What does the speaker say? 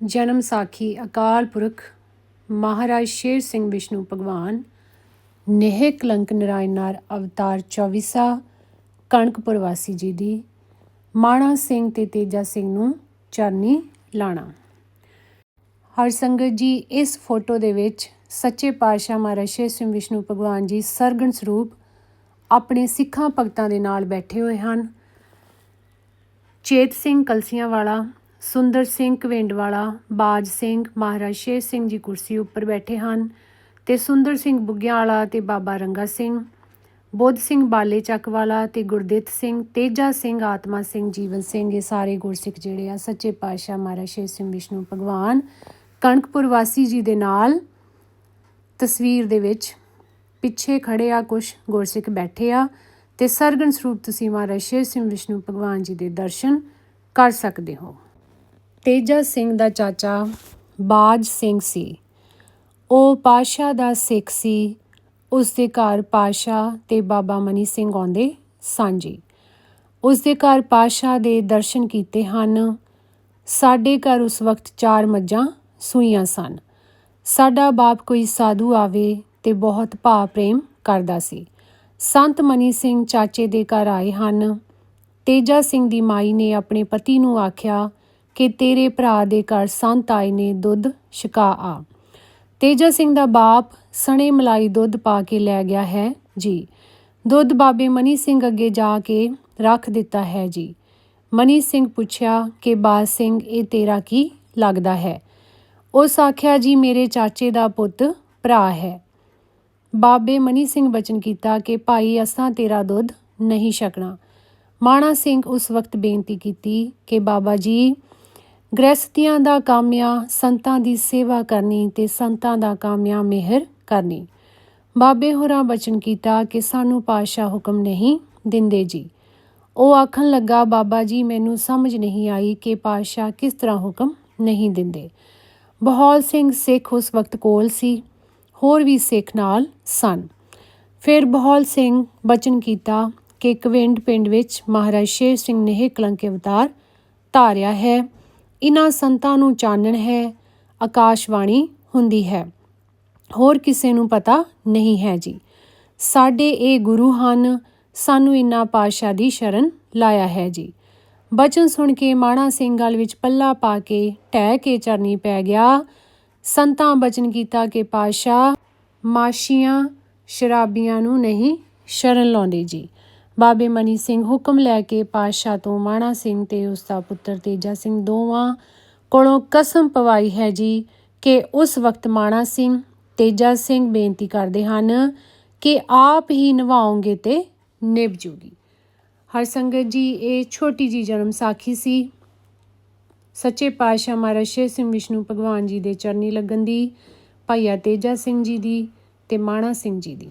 ਜਨਮ ਸਾਖੀ ਅਕਾਲ ਪੁਰਖ ਮਹਾਰਾਜ ਸ਼ੇਰ ਸਿੰਘ ਵਿਸ਼ਨੂੰ ਭਗਵਾਨ, ਨੇਹ ਕਲੰਕ ਨਰਾਇਣਾਰ ਅਵਤਾਰ 24ਸਾ ਕਣਕਪੁਰ ਵਾਸੀ ਜੀ ਦੀ, ਮਾਣਾ ਸਿੰਘ ਤੇ ਤੇਜਾ ਸਿੰਘ ਨੂੰ ਚਰਨੀ ਲਾਣਾ। ਹਰ ਸੰਗਤ ਜੀ, ਇਸ ਫੋਟੋ ਦੇ ਵਿੱਚ ਸੱਚੇ ਪਾਤਸ਼ਾਹ ਮਹਾਰਾਜ ਸ਼ੇਰ ਸਿੰਘ ਵਿਸ਼ਨੂੰ ਭਗਵਾਨ ਜੀ ਸਰਗਣ ਸਰੂਪ ਆਪਣੇ ਸਿੱਖਾਂ ਭਗਤਾਂ ਦੇ ਨਾਲ ਬੈਠੇ ਹੋਏ ਹਨ। ਚੇਤ ਸਿੰਘ ਕਲਸੀਆਂ ਵਾਲਾ ਸੁੰਦਰ ਸਿੰਘ ਕਵਿੰਡ ਵਾਲਾ ਬਾਜ ਸਿੰਘ, ਮਹਾਰਾਜ ਸ਼ੇਰ ਸਿੰਘ ਜੀ ਕੁਰਸੀ ਉੱਪਰ ਬੈਠੇ ਹਨ ਤੇ ਸੁੰਦਰ ਸਿੰਘ ਬੁੱਗਿਆਂ ਵਾਲਾ ਤੇ ਬਾਬਾ ਰੰਗਾ ਸਿੰਘ, ਬੁੱਧ ਸਿੰਘ ਬਾਲੇ ਚੱਕ ਵਾਲਾ ਤੇ ਗੁਰਦਿੱਤ ਸਿੰਘ, ਤੇਜਾ ਸਿੰਘ, ਆਤਮਾ ਸਿੰਘ, ਜੀਵਨ ਸਿੰਘ, ਇਹ ਸਾਰੇ ਗੁਰਸਿੱਖ ਜਿਹੜੇ ਆ ਸੱਚੇ ਪਾਤਸ਼ਾਹ ਮਹਾਰਾਜ ਸ਼ੇਰ ਸਿੰਘ ਵਿਸ਼ਨੂੰ ਭਗਵਾਨ ਕਣਕਪੁਰ ਵਾਸੀ ਜੀ ਦੇ ਨਾਲ ਤਸਵੀਰ ਦੇ ਵਿੱਚ ਪਿੱਛੇ ਖੜੇ ਆ ਕੁਝ ਗੁਰਸਿੱਖ ਬੈਠੇ ਆ ਤੇ ਸਰਗਣ ਸਰੂਪ ਤੁਸੀਂ ਮਹਾਰਾਜ ਸ਼ੇਰ ਸਿੰਘ ਵਿਸ਼ਨੂੰ ਭਗਵਾਨ ਜੀ ਦੇ ਦਰਸ਼ਨ ਕਰ ਸਕਦੇ ਹੋ। ਤੇਜਾ ਸਿੰਘ ਦਾ ਚਾਚਾ ਬਾਜ ਸਿੰਘ ਸੀ। ਉਹ ਪਾਸ਼ਾ ਦਾ ਸਿੱਖ ਸੀ। ਉਸ ਦੇ ਘਰ ਪਾਸ਼ਾ ਤੇ ਬਾਬਾ ਮਨੀ ਸਿੰਘ ਆਉਂਦੇ ਸਨ ਜੀ। ਉਸ ਦੇ ਘਰ ਪਾਸ਼ਾ ਦੇ ਦਰਸ਼ਨ ਕੀਤੇ ਹਨ। ਸਾਡੇ ਘਰ ਉਸ ਵਕਤ ਚਾਰ ਮੱਝਾਂ ਸੂਈਆਂ ਸਨ। ਸਾਡਾ ਬਾਪ ਕੋਈ ਸਾਧੂ ਆਵੇ ਤੇ ਬਹੁਤ ਭਾਅ ਪ੍ਰੇਮ ਕਰਦਾ ਸੀ। ਸੰਤ ਮਨੀ ਸਿੰਘ ਚਾਚੇ ਦੇ ਘਰ ਆਏ ਹਨ। ਤੇਜਾ ਸਿੰਘ ਦੀ ਮਾਈ ਨੇ ਆਪਣੇ ਪਤੀ ਨੂੰ ਆਖਿਆ ਕਿ ਤੇਰੇ ਭਰਾ ਦੇ ਘਰ ਸੰਤ ਆਏ ਨੇ ਦੁੱਧ ਛਕਾ ਆ। ਤੇਜਾ ਸਿੰਘ ਦਾ ਬਾਪ ਸਣੇ ਮਲਾਈ ਦੁੱਧ ਪਾ ਕੇ ਲੈ ਗਿਆ ਹੈ ਜੀ। ਦੁੱਧ ਬਾਬੇ ਮਨੀ ਸਿੰਘ ਅੱਗੇ ਜਾ ਕੇ ਰੱਖ ਦਿੱਤਾ ਹੈ ਜੀ। ਮਨੀ ਸਿੰਘ ਪੁੱਛਿਆ ਕਿ ਬਾਜ ਸਿੰਘ, ਇਹ ਤੇਰਾ ਕੀ ਲੱਗਦਾ ਹੈ? ਉਸ ਆਖਿਆ, ਜੀ, ਮੇਰੇ ਚਾਚੇ ਦਾ ਪੁੱਤ ਭਰਾ ਹੈ। ਬਾਬੇ ਮਨੀ ਸਿੰਘ ਬਚਨ ਕੀਤਾ ਕਿ, ਭਾਈ, ਅਸਾਂ ਤੇਰਾ ਦੁੱਧ ਨਹੀਂ ਛਕਣਾ। ਮਾਣਾ ਸਿੰਘ ਉਸ ਵਕਤ ਬੇਨਤੀ ਕੀਤੀ ਕਿ, ਬਾਬਾ ਜੀ ਗ੍ਰਸਤੀਆਂ ਦਾ ਕੰਮ ਸੰਤਾਂ ਦੀ ਸੇਵਾ ਕਰਨੀ ਤੇ ਸੰਤਾਂ ਦਾ ਕੰਮ ਮਿਹਰ ਕਰਨੀ। ਬਾਬੇ ਹੋਰਾਂ ਬਚਨ ਕੀਤਾ ਕਿ ਸਾਨੂੰ ਪਾਸ਼ਾ ਹੁਕਮ ਨਹੀਂ ਦਿੰਦੇ ਜੀ। ਉਹ ਆਖਣ ਲੱਗਾ, ਬਾਬਾ ਜੀ, ਮੈਨੂੰ ਸਮਝ ਨਹੀਂ ਆਈ ਕਿ ਪਾਸ਼ਾ ਕਿਸ ਤਰ੍ਹਾਂ ਹੁਕਮ ਨਹੀਂ ਦਿੰਦੇ। ਬਹੌਲ ਸਿੰਘ ਸਿੱਖ ਉਸ ਵਕਤ ਕੋਲ ਸੀ, ਹੋਰ ਵੀ ਸਿੱਖ ਨਾਲ ਸਨ। ਫਿਰ ਬਹੌਲ ਸਿੰਘ ਬਚਨ ਕੀਤਾ ਕਿ ਕਵਿੰਡ ਪਿੰਡ ਵਿੱਚ ਮਹਾਰਾਜ ਸ਼ੇਰ ਸਿੰਘ ਨੇ ਕਲੰਕ ਅਵਤਾਰ ਧਾਰਿਆ ਹੈ। ਇਨ੍ਹਾਂ ਸੰਤਾਂ ਨੂੰ ਚਾਨਣ ਹੈ, ਆਕਾਸ਼ਵਾਣੀ ਹੁੰਦੀ ਹੈ। ਹੋਰ ਕਿਸੇ ਨੂੰ ਪਤਾ ਨਹੀਂ ਹੈ ਜੀ। ਸਾਡੇ ਇਹ ਗੁਰੂ ਹਨ, ਸਾਨੂੰ ਇਨ੍ਹਾਂ ਪਾਸ਼ਾ ਦੀ ਸ਼ਰਨ ਲਾਇਆ ਹੈ ਜੀ। ਬਚਨ ਸੁਣ ਕੇ ਮਾਣਾ ਸਿੰਘ ਗਲ ਵਿੱਚ ਪੱਲਾ ਪਾ ਕੇ ਟਹਿ ਕੇ ਚਰਨੀ ਪੈ ਗਿਆ। ਸੰਤਾਂ ਬਚਨ ਕੀਤਾ ਕਿ ਪਾਸ਼ਾ ਮਾਸ਼ੀਆਂ ਸ਼ਰਾਬੀਆਂ ਨੂੰ ਨਹੀਂ ਸ਼ਰਨ ਲਾਉਂਦੇ ਜੀ। ਬਾਬੇ ਮਨੀ ਸਿੰਘ ਹੁਕਮ ਲੈ ਕੇ ਪਾਸ਼ਾ ਤੋਂ ਮਾਣਾ ਸਿੰਘ ਤੇ ਉਸ ਦਾ ਪੁੱਤਰ ਤੇਜਾ ਸਿੰਘ ਦੋਵਾਂ ਕੋਲੋਂ ਕਸਮ ਪਵਾਈ ਹੈ ਜੀ ਕਿ ਉਸ ਵਕਤ ਮਾਣਾ ਸਿੰਘ, ਤੇਜਾ ਸਿੰਘ ਬੇਨਤੀ ਕਰਦੇ ਹਨ ਕਿ ਆਪ ਹੀ ਨਿਭਾਉਂਗੇ ਤੇ ਨਿਭ ਜੂਗੀ ਹਰ ਸੰਗਤ ਜੀ, ਇਹ ਛੋਟੀ ਜੀ ਜਨਮ ਸਾਖੀ ਸੀ। ਸੱਚੇ ਪਾਤਸ਼ਾਹ ਮਹਾਰਾਜ ਸ਼ੇਰ ਸਿੰਘ ਵਿਸ਼ਨੂੰ ਭਗਵਾਨ ਜੀ ਦੇ ਚਰਨੀ ਲੱਗਣ ਦੀ, ਭਾਈਆ ਤੇਜਾ ਸਿੰਘ ਜੀ ਦੀ ਤੇ ਮਾਣਾ ਸਿੰਘ ਜੀ ਦੀ।